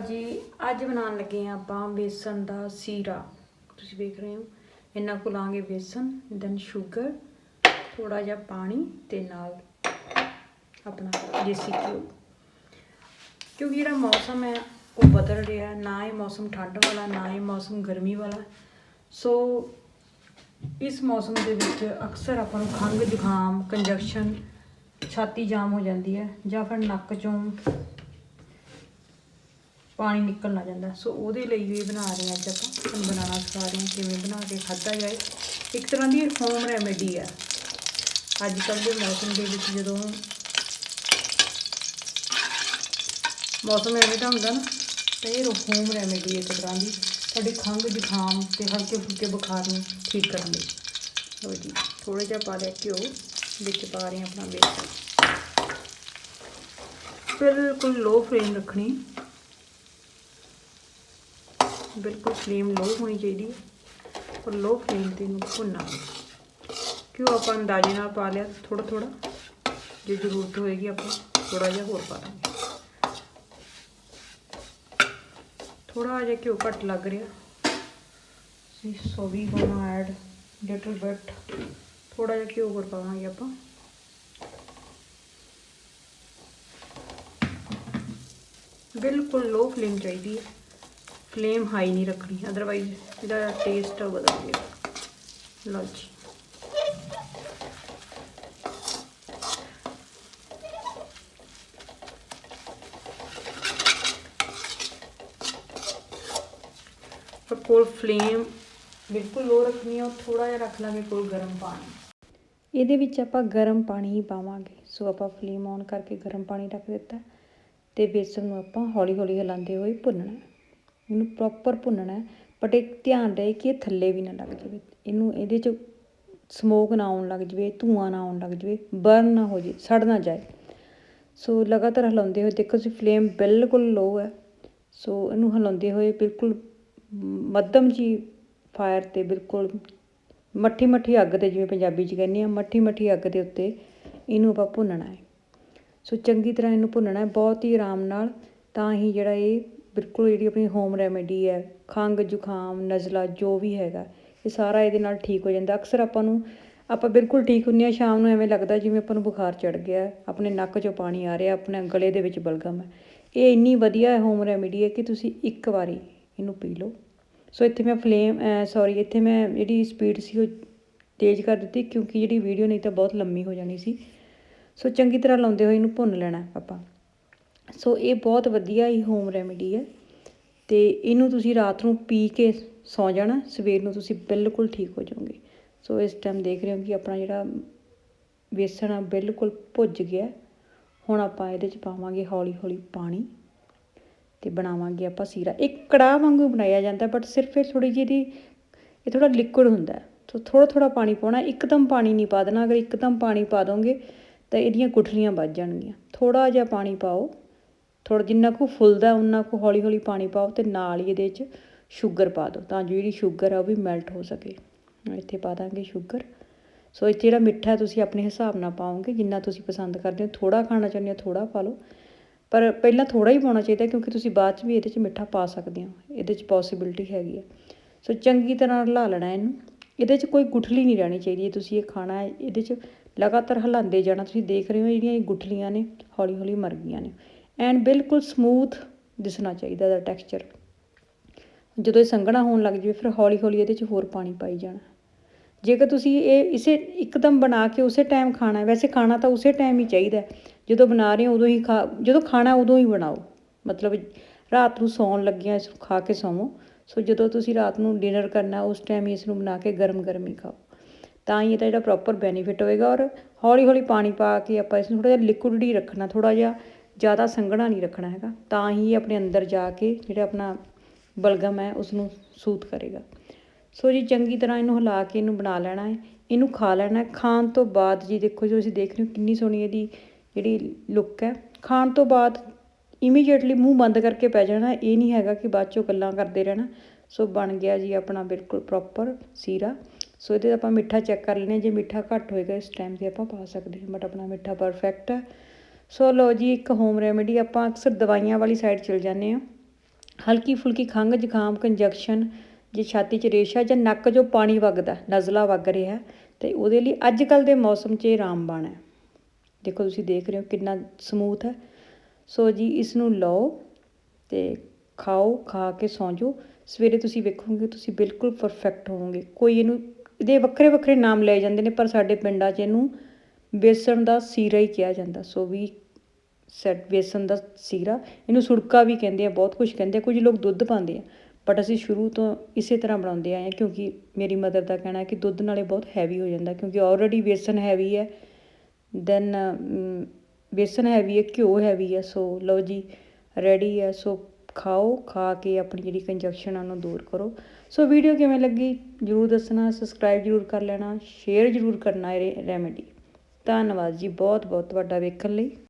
ਜੀ, ਅੱਜ ਬਣਾਉਣ ਲੱਗੇ ਆ ਆਪਾਂ ਬੇਸਨ ਦਾ ਸੀਰਾ। ਤੁਸੀਂ ਵੇਖ ਰਹੇ ਹੋ ਇਹਨਾਂ ਕੋ ਲਾਂਗੇ ਬੇਸਨ ਦੈਨ ਸ਼ੂਗਰ ਥੋੜਾ ਜਿਹਾ ਪਾਣੀ ਤੇ ਨਾਲ ਆਪਣਾ ਦੇਸੀ ਘਿਓ। ਕਿਉਂਕਿ ਜਿਹੜਾ ਮੌਸਮ ਹੈ, ਉਹ ਬਦਲ ਰਿਹਾ ਨਾ ਹੀ ਮੌਸਮ ਠੰਡ ਵਾਲਾ, ਨਾ ਹੀ ਮੌਸਮ ਗਰਮੀ ਵਾਲਾ। ਸੋ ਇਸ ਮੌਸਮ ਦੇ ਵਿੱਚ ਅਕਸਰ ਆਪਾਂ ਨੂੰ ਖੰਘ, ਜ਼ੁਕਾਮ ਕੰਜਕਸ਼ਨ ਛਾਤੀ ਜਾਮ ਹੋ ਜਾਂਦੀ ਹੈ ਜਾਂ ਫਿਰ ਨੱਕ ਚੋਂ ਪਾਣੀ ਨਿਕਲ ਨਾ ਜਾਂਦਾ। ਸੋ ਉਹਦੇ ਲਈ ਵੀ ਬਣਾ ਰਹੇ ਹਾਂ ਅੱਜ ਆਪਾਂ ਤੁਹਾਨੂੰ ਬਣਾਉਣਾ ਸਿਖਾ ਰਹੇ ਹਾਂ ਕਿਵੇਂ ਬਣਾ ਕੇ ਖਾਧਾ ਜਾਏ। ਇੱਕ ਤਰ੍ਹਾਂ ਦੀ ਹੋਮ ਰੈਮੇਡੀ ਆ ਅੱਜ ਕੱਲ੍ਹ ਦੇ ਮੌਸਮ ਦੇ ਵਿੱਚ ਜਦੋਂ ਮੌਸਮ ਐਵੇਂ ਦਾ ਹੁੰਦਾ ਨਾ, ਤਾਂ ਇਹ ਹੋਮ ਰੈਮੇਡੀ ਇੱਕ ਤਰ੍ਹਾਂ ਦੀ। ਸਾਡੀ ਖੰਘ, ਜ਼ੁਕਾਮ ਤੇ ਹਲਕੇ ਫੁਲਕੇ ਬੁਖਾਰ ਨੂੰ ਠੀਕ ਕਰਨ ਲਈ। ਲਓ ਜੀ ਥੋੜਾ ਜਿਹਾ ਪਾ ਲਿਆ ਘਿਓ, ਵਿੱਚ ਪਾ ਰਹੇ ਹਾਂ ਆਪਣਾ ਬੇਸਨ। ਬਿਲਕੁਲ ਲੋ ਫਲੇਮ ਰੱਖਣੀ। ਬਿਲਕੁਲ ਫਲੇਮ ਲੋ ਹੋਣੀ ਚਾਹੀਦੀ ਹੈ ਔਰ ਲੋ ਫਲੇਮ ਤੇ ਇਹਨੂੰ ਭੁੰਨਣਾ ਕਿਉਂ ਆਪਾਂ ਅੰਦਾਜ਼ੇ ਨਾਲ ਪਾ ਲਿਆ? ਥੋੜਾ ਥੋੜਾ ਜੇ ਜ਼ਰੂਰਤ ਹੋਏਗੀ ਆਪਾਂ ਥੋੜਾ ਜਿਹਾ ਹੋਰ ਪਾ ਦਾਂਗੇ। ਥੋੜਾ ਜਿਹਾ ਘਿਓ ਘੱਟ ਲੱਗ ਰਿਹਾ। ਸੀ so we gonna add little bit ਥੋੜਾ ਜਿਹਾ ਘਿਓ ਹੋਰ ਪਾਵਾਂਗੇ ਆਪਾਂ। ਬਿਲਕੁਲ ਲੋ ਫਲੇਮ ਚਾਹੀਦੀ ਹੈ। ਫਲੇਮ ਹਾਈ ਨਹੀਂ ਰੱਖਣੀ ਅਦਰਵਾਈਜ਼ ਇਹਦਾ ਟੇਸਟ ਬਦਲ ਜਾਏਗਾ। ਲਓ ਜੀ। ਪਰ ਕੋਲ ਫਲੇਮ ਬਿਲਕੁਲ ਲੋ ਰੱਖਣੀ ਹੈ ਥੋੜਾ ਜਿਹਾ ਰੱਖ ਲਾਂਗੇ ਕੋਲ ਗਰਮ ਪਾਣੀ। ਇਹਦੇ ਵਿੱਚ ਆਪਾਂ ਗਰਮ ਪਾਣੀ ਹੀ ਪਾਵਾਂਗੇ। ਸੋ ਆਪਾਂ ਫਲੇਮ ਔਨ ਕਰਕੇ ਗਰਮ ਪਾਣੀ ਰੱਖ ਦਿੱਤਾ ਤੇ ਬੇਸਨ ਨੂੰ ਆਪਾਂ ਹੌਲੀ ਹੌਲੀ ਹਿਲਾਉਂਦੇ ਹੋਏ ਭੁੰਨਣਾ ਇਹਨੂੰ ਪ੍ਰੋਪਰ ਭੁੰਨਣਾ ਬਟ ਇਹ ਧਿਆਨ ਰਹੇ ਕਿ ਇਹ ਥੱਲੇ ਵੀ ਨਾ ਲੱਗ ਜਾਵੇ। ਇਹਨੂੰ ਇਹਦੇ 'ਚ ਸਮੋਕ ਨਾ ਆਉਣ ਲੱਗ ਜਾਵੇ, ਧੂਆਂ ਨਾ ਆਉਣ ਲੱਗ ਜਾਵੇ ਬਰਨ ਨਾ ਹੋ ਜੇ ਸੜ ਨਾ ਜਾਏ। ਸੋ ਲਗਾਤਾਰ ਹਿਲਾਉਂਦੇ ਹੋਏ ਦੇਖੋ ਜੀ ਫਲੇਮ ਬਿਲਕੁਲ ਲੋ ਹੈ। ਸੋ ਇਹਨੂੰ ਹਿਲਾਉਂਦੇ ਹੋਏ ਬਿਲਕੁਲ ਮੱਧਮ ਜੀ ਫਾਇਰ ਤੇ ਬਿਲਕੁਲ ਮੱਠੀ ਮੱਠੀ ਅੱਗ ਤੇ, ਜਿਵੇਂ ਪੰਜਾਬੀ 'ਚ ਕਹਿੰਦੇ ਆ, ਮੱਠੀ ਮੱਠੀ ਅੱਗ ਦੇ ਉੱਤੇ ਇਹਨੂੰ ਆਪਾਂ ਭੁੰਨਣਾ ਹੈ। ਸੋ ਚੰਗੀ ਤਰ੍ਹਾਂ ਇਹਨੂੰ ਭੁੰਨਣਾ ਹੈ, ਬਹੁਤ ਹੀ ਆਰਾਮ ਨਾਲ, ਤਾਂ ਹੀ ਜਿਹੜਾ ਇਹ ਬਿਲਕੁਲ ਜਿਹੜੀ ਆਪਣੀ ਹੋਮ ਰੈਮੇਡੀ ਹੈ, ਖੰਘ, ਜ਼ੁਕਾਮ, ਨਜ਼ਲਾ ਜੋ ਵੀ ਹੈਗਾ, ਇਹ ਸਾਰਾ ਇਹਦੇ ਨਾਲ ਠੀਕ ਹੋ ਜਾਂਦਾ। ਅਕਸਰ ਆਪਾਂ ਨੂੰ, ਆਪਾਂ ਬਿਲਕੁਲ ਠੀਕ ਹੁੰਦੇ ਹਾਂ, ਸ਼ਾਮ ਨੂੰ ਐਵੇਂ ਲੱਗਦਾ ਜਿਵੇਂ ਆਪਾਂ ਨੂੰ ਬੁਖਾਰ ਚੜ ਗਿਆ, ਆਪਣੇ ਨੱਕ 'ਚੋਂ ਪਾਣੀ ਆ ਰਿਹਾ, ਆਪਣੇ ਗਲੇ ਦੇ ਵਿੱਚ ਬਲਗਮ ਹੈ। ਇਹ ਇੰਨੀ ਵਧੀਆ ਹੋਮ ਰੈਮੇਡੀ ਹੈ ਕਿ ਤੁਸੀਂ ਇੱਕ ਵਾਰੀ ਇਹਨੂੰ ਪੀ ਲਓ। ਸੋ ਇੱਥੇ ਮੈਂ ਫਲੇਮ ਸੌਰੀ ਇੱਥੇ ਮੈਂ ਜਿਹੜੀ ਸਪੀਡ ਸੀ ਉਹ ਤੇਜ਼ ਕਰ ਦਿੱਤੀ ਕਿਉਂਕਿ ਜਿਹੜੀ ਵੀਡੀਓ ਨਹੀਂ ਤਾਂ ਬਹੁਤ ਲੰਮੀ ਹੋ ਜਾਣੀ ਸੀ। ਸੋ ਚੰਗੀ ਤਰ੍ਹਾਂ ਲਾਉਂਦੇ ਹੋਏ ਇਹਨੂੰ ਭੁੰਨ ਲੈਣਾ ਆਪਾਂ। ਸੋ ਇਹ ਬਹੁਤ ਵਧੀਆ ਹੀ ਹੋਮ ਰੈਮੇਡੀ ਹੈ ਤੇ ਇਹਨੂੰ ਤੁਸੀਂ ਰਾਤ ਨੂੰ ਪੀ ਕੇ ਸੌ ਜਾਣਾ, ਸਵੇਰ ਨੂੰ ਤੁਸੀਂ ਬਿਲਕੁਲ ਠੀਕ ਹੋ ਜਾਓਗੇ। ਸੋ ਇਸ ਟਾਈਮ ਦੇਖ ਰਹੇ ਹੋ ਕਿ ਆਪਣਾ ਜਿਹੜਾ ਵੇਸਣ ਆ ਬਿਲਕੁਲ ਭੁੱਜ ਗਿਆ। ਹੁਣ ਆਪਾਂ ਇਹਦੇ ਚ ਪਾਵਾਂਗੇ ਹੌਲੀ ਹੌਲੀ ਪਾਣੀ ਤੇ ਬਣਾਵਾਂਗੇ ਆਪਾਂ ਸੀਰਾ। ਇੱਕ ਕੜਾਹ ਵਾਂਗੂ ਬਣਾਇਆ ਜਾਂਦਾ ਬਟ ਸਿਰਫ ਇਹ ਥੋੜੀ ਜਿਹੀ ਦੀ ਇਹ ਥੋੜਾ ਲਿਕੁਇਡ ਹੁੰਦਾ ਸੋ ਥੋੜਾ ਥੋੜਾ ਪਾਣੀ ਪਾਉਣਾ, ਇੱਕਦਮ ਪਾਣੀ ਨਹੀਂ ਪਾ ਦੇਣਾ। ਅਗਰ ਇੱਕਦਮ ਪਾਣੀ ਪਾ ਦੋਗੇ ਤਾਂ ਇਹਦੀਆਂ ਗੁਠਲੀਆਂ ਵੱਜ ਜਾਣਗੀਆਂ। ਥੋੜਾ ਜਿਹਾ ਪਾਣੀ ਪਾਓ। ਥੋੜਾ ਜਿੰਨਾ ਕੁ ਫੁੱਲਦਾ ਉਨਾ ਕੁ ਹੌਲੀ ਹੌਲੀ ਪਾਣੀ ਪਾਓ ਅਤੇ ਨਾਲ ਹੀ ਇਹਦੇ 'ਚ ਸ਼ੂਗਰ ਪਾ ਦਿਓ ਤਾਂ ਜੋ ਜਿਹੜੀ ਸ਼ੂਗਰ ਆ ਉਹ ਵੀ ਮੈਲਟ ਹੋ ਸਕੇ। ਇੱਥੇ ਪਾ ਦਾਂਗੇ ਸ਼ੂਗਰ। ਸੋ ਇੱਥੇ ਜਿਹੜਾ ਮਿੱਠਾ ਤੁਸੀਂ ਆਪਣੇ ਹਿਸਾਬ ਨਾਲ ਪਾਓਗੇ, ਜਿੰਨਾ ਤੁਸੀਂ ਪਸੰਦ ਕਰਦੇ ਹੋ, ਥੋੜ੍ਹਾ ਖਾਣਾ ਚਾਹੁੰਦੇ ਹੋ, ਥੋੜ੍ਹਾ ਪਾ ਲਓ। ਪਰ ਪਹਿਲਾਂ ਥੋੜ੍ਹਾ ਹੀ ਪਾਉਣਾ ਚਾਹੀਦਾ ਕਿਉਂਕਿ ਤੁਸੀਂ ਬਾਅਦ 'ਚ ਵੀ ਇਹਦੇ 'ਚ ਮਿੱਠਾ ਪਾ ਸਕਦੇ ਹੋ। ਇਹਦੇ 'ਚ ਪੋਸੀਬਿਲਿਟੀ ਹੈਗੀ ਹੈ ਸੋ ਚੰਗੀ ਤਰ੍ਹਾਂ ਹਿਲਾ ਲੈਣਾ ਇਹਨੂੰ। ਇਹਦੇ 'ਚ ਕੋਈ ਗੁਠਲੀ ਨਹੀਂ ਰਹਿਣੀ ਚਾਹੀਦੀ। ਜੇ ਤੁਸੀਂ ਇਹ ਖਾਣਾ ਹੈ ਇਹਦੇ 'ਚ ਲਗਾਤਾਰ ਹਿਲਾਉਂਦੇ ਜਾਣਾ। ਤੁਸੀਂ ਦੇਖ ਰਹੇ ਹੋ ਜਿਹੜੀਆਂ ਇਹ ਗੁਠਲੀਆਂ ਨੇ, ਹੌਲੀ ਹੌਲੀ ਮਰ ਗਈਆਂ ਨੇ। ਐਂਡ ਬਿਲਕੁਲ ਸਮੂਥ ਦਿਸਣਾ ਚਾਹੀਦਾ ਦਾ ਟੈਕਸਚਰ ਜਦੋਂ ਇਹ ਸੰਘਣਾ ਹੋਣ ਲੱਗ ਜਾਵੇ, ਫਿਰ ਹੌਲੀ ਹੌਲੀ ਇਹਦੇ 'ਚ ਹੋਰ ਪਾਣੀ ਪਾਈ ਜਾਣਾ। ਜੇਕਰ ਤੁਸੀਂ ਇਹ ਇਸੇ ਇੱਕਦਮ ਬਣਾ ਕੇ ਉਸੇ ਟਾਈਮ ਖਾਣਾ ਵੈਸੇ ਖਾਣਾ ਤਾਂ ਉਸੇ ਟਾਈਮ ਹੀ ਚਾਹੀਦਾ ਜਦੋਂ ਬਣਾ ਰਹੇ ਹੋ, ਉਦੋਂ ਹੀ ਖਾ, ਜਦੋਂ ਖਾਣਾ ਉਦੋਂ ਹੀ ਬਣਾਓ। ਮਤਲਬ ਰਾਤ ਨੂੰ ਸੌਣ ਲੱਗਿਆ, ਇਸ ਨੂੰ ਖਾ ਕੇ ਸੌਵੋ। ਸੋ ਜਦੋਂ ਤੁਸੀਂ ਰਾਤ ਨੂੰ ਡਿਨਰ ਕਰਨਾ ਉਸ ਟਾਈਮ ਹੀ ਇਸ ਨੂੰ ਬਣਾ ਕੇ ਗਰਮ ਗਰਮ ਹੀ ਖਾਓ। ਤਾਂ ਹੀ ਇਹਦਾ ਜਿਹੜਾ ਪ੍ਰੋਪਰ ਬੈਨੀਫਿਟ ਹੋਏਗਾ ਔਰ ਹੌਲੀ ਹੌਲੀ ਪਾਣੀ ਪਾ ਕੇ ਆਪਾਂ ਇਸ ਨੂੰ ਥੋੜਾ ਜਿਹਾ ਲਿਕੁਇਡ ਹੀ ਰੱਖਣਾ ਥੋੜਾ ਜਿਹਾ ਜ਼ਿਆਦਾ ਸੰਘਣਾ ਨਹੀਂ ਰੱਖਣਾ ਹੈਗਾ। ਤਾਂ ਹੀ ਆਪਣੇ ਅੰਦਰ ਜਾ ਕੇ ਜਿਹੜਾ ਆਪਣਾ ਬਲਗਮ ਹੈ ਉਸ ਨੂੰ ਸੂਤ ਕਰੇਗਾ। ਸੋ ਜੀ, ਚੰਗੀ ਤਰ੍ਹਾਂ ਇਹਨੂੰ ਹਿਲਾ ਕੇ ਇਹਨੂੰ ਬਣਾ ਲੈਣਾ ਹੈ। ਇਹਨੂੰ ਖਾ ਲੈਣਾ ਖਾਣ ਤੋਂ ਬਾਅਦ ਜੀ ਦੇਖੋ ਜੋ ਅਸੀਂ ਦੇਖ ਰਹੇ ਹੋ ਕਿੰਨੀ ਸੋਹਣੀ ਇਹਦੀ ਜਿਹੜੀ ਲੁੱਕ ਹੈ। ਖਾਣ ਤੋਂ ਬਾਅਦ ਇਮੀਡੀਏਟਲੀ ਮੂੰਹ ਬੰਦ ਕਰਕੇ ਪੈ ਜਾਣਾ। ਇਹ ਨਹੀਂ ਹੈਗਾ ਕਿ ਬਾਅਦ ਚੋਂ ਗੱਲਾਂ ਕਰਦੇ ਰਹਿਣਾ। ਸੋ ਬਣ ਗਿਆ ਜੀ ਆਪਣਾ ਬਿਲਕੁਲ ਪ੍ਰੋਪਰ ਸੀਰਾ। ਸੋ ਇਹਦੇ ਆਪਾਂ ਮਿੱਠਾ ਚੈੱਕ ਕਰ ਲੈਂਦੇ ਹਾਂ। ਜੇ ਮਿੱਠਾ ਘੱਟ ਹੋਏਗਾ ਇਸ ਟਾਈਮ ਤੇ ਆਪਾਂ ਪਾ ਸਕਦੇ ਹਾਂ। ਬਟ ਆਪਣਾ ਮਿੱਠਾ ਪਰਫੈਕਟ ਹੈ। ਸੋ ਲੋ ਜੀ, ਇੱਕ ਹੋਮ ਰੈਮੇਡੀ ਆਪਾਂ ਅਕਸਰ ਦਵਾਈਆਂ ਵਾਲੀ ਸਾਈਡ ਚਲ ਜਾਂਦੇ ਹਾਂ। ਹਲਕੀ ਫੁਲਕੀ ਖੰਘ ਜ਼ੁਕਾਮ ਕੰਜਕਸ਼ਨ ਜੇ ਛਾਤੀ 'ਚ ਰੇਸ਼ਾ ਜਾਂ ਨੱਕ 'ਚੋਂ ਪਾਣੀ ਵਗਦਾ, ਨਜ਼ਲਾ ਵਗ ਰਿਹਾ, ਤੇ ਉਹਦੇ ਲਈ ਅੱਜ ਕੱਲ ਦੇ ਮੌਸਮ 'ਚ ਇਹ ਰਾਮਬਾਣ ਹੈ। ਦੇਖੋ ਤੁਸੀਂ ਦੇਖ ਰਹੇ ਹੋ ਕਿੰਨਾ ਸਮੂਥ ਹੈ। ਸੋ ਜੀ ਇਸ ਨੂੰ ਲਓ ਤੇ ਖਾਓ, ਖਾ ਕੇ ਸੌਂ ਜਾਓ। ਸਵੇਰੇ ਤੁਸੀਂ ਵੇਖੋਗੇ, ਤੁਸੀਂ ਬਿਲਕੁਲ ਪਰਫੈਕਟ ਹੋਵੋਗੇ। ਕੋਈ ਇਹਨੂੰ, ਇਹਦੇ ਵੱਖਰੇ ਵੱਖਰੇ ਨਾਮ ਲਏ ਜਾਂਦੇ ਨੇ, ਪਰ ਸਾਡੇ ਪਿੰਡਾਂ 'ਚ ਇਹਨੂੰ ਬੇਸਣ ਦਾ ਸੀਰਾ ਹੀ ਕਿਹਾ ਜਾਂਦਾ, ਸੋ ਵੀ ਸੈਟ ਬੇਸਣ ਦਾ ਸੀਰਾ, ਇਹਨੂੰ ਸੁੜਕਾ ਵੀ ਕਹਿੰਦੇ ਆ, ਬਹੁਤ ਕੁਝ ਕਹਿੰਦੇ ਆ, ਕੁਝ ਲੋਕ ਦੁੱਧ ਪਾਉਂਦੇ ਆ ਬਟ ਅਸੀਂ ਸ਼ੁਰੂ ਤੋਂ ਇਸੇ ਤਰ੍ਹਾਂ ਬਣਾਉਂਦੇ ਆਏ ਹਾਂ, ਕਿਉਂਕਿ ਮੇਰੀ ਮਦਰ ਦਾ ਕਹਿਣਾ ਹੈ ਕਿ ਦੁੱਧ ਨਾਲੇ ਬਹੁਤ ਹੈਵੀ ਹੋ ਜਾਂਦਾ, ਕਿਉਂਕਿ ਆਲਰੇਡੀ ਬੇਸਣ ਹੈਵੀ ਹੈ ਦੈਨ ਬੇਸਣ ਹੈਵੀ ਹੈ, ਘਿਓ ਹੈਵੀ ਹੈ, ਸੋ ਲਓ ਜੀ ਰੈਡੀ ਹੈ, ਸੋ ਖਾਓ, ਖਾ ਕੇ ਆਪਣੀ ਜਿਹੜੀ ਕੰਜਕਸ਼ਨ ਆ ਉਹਨੂੰ ਦੂਰ ਕਰੋ, ਸੋ ਵੀਡੀਓ ਕਿਵੇਂ ਲੱਗੀ, ਜਰੂਰ ਦੱਸਣਾ ਸਬਸਕ੍ਰਾਈਬ ਜਰੂਰ ਕਰ ਲੈਣਾ ਸ਼ੇਅਰ ਜਰੂਰ ਕਰਨਾ ਇਹ ਰੈਮੇਡੀ ਧੰਨਵਾਦ ਜੀ ਬਹੁਤ ਬਹੁਤ ਤੁਹਾਡਾ ਵੇਖਣ ਲਈ।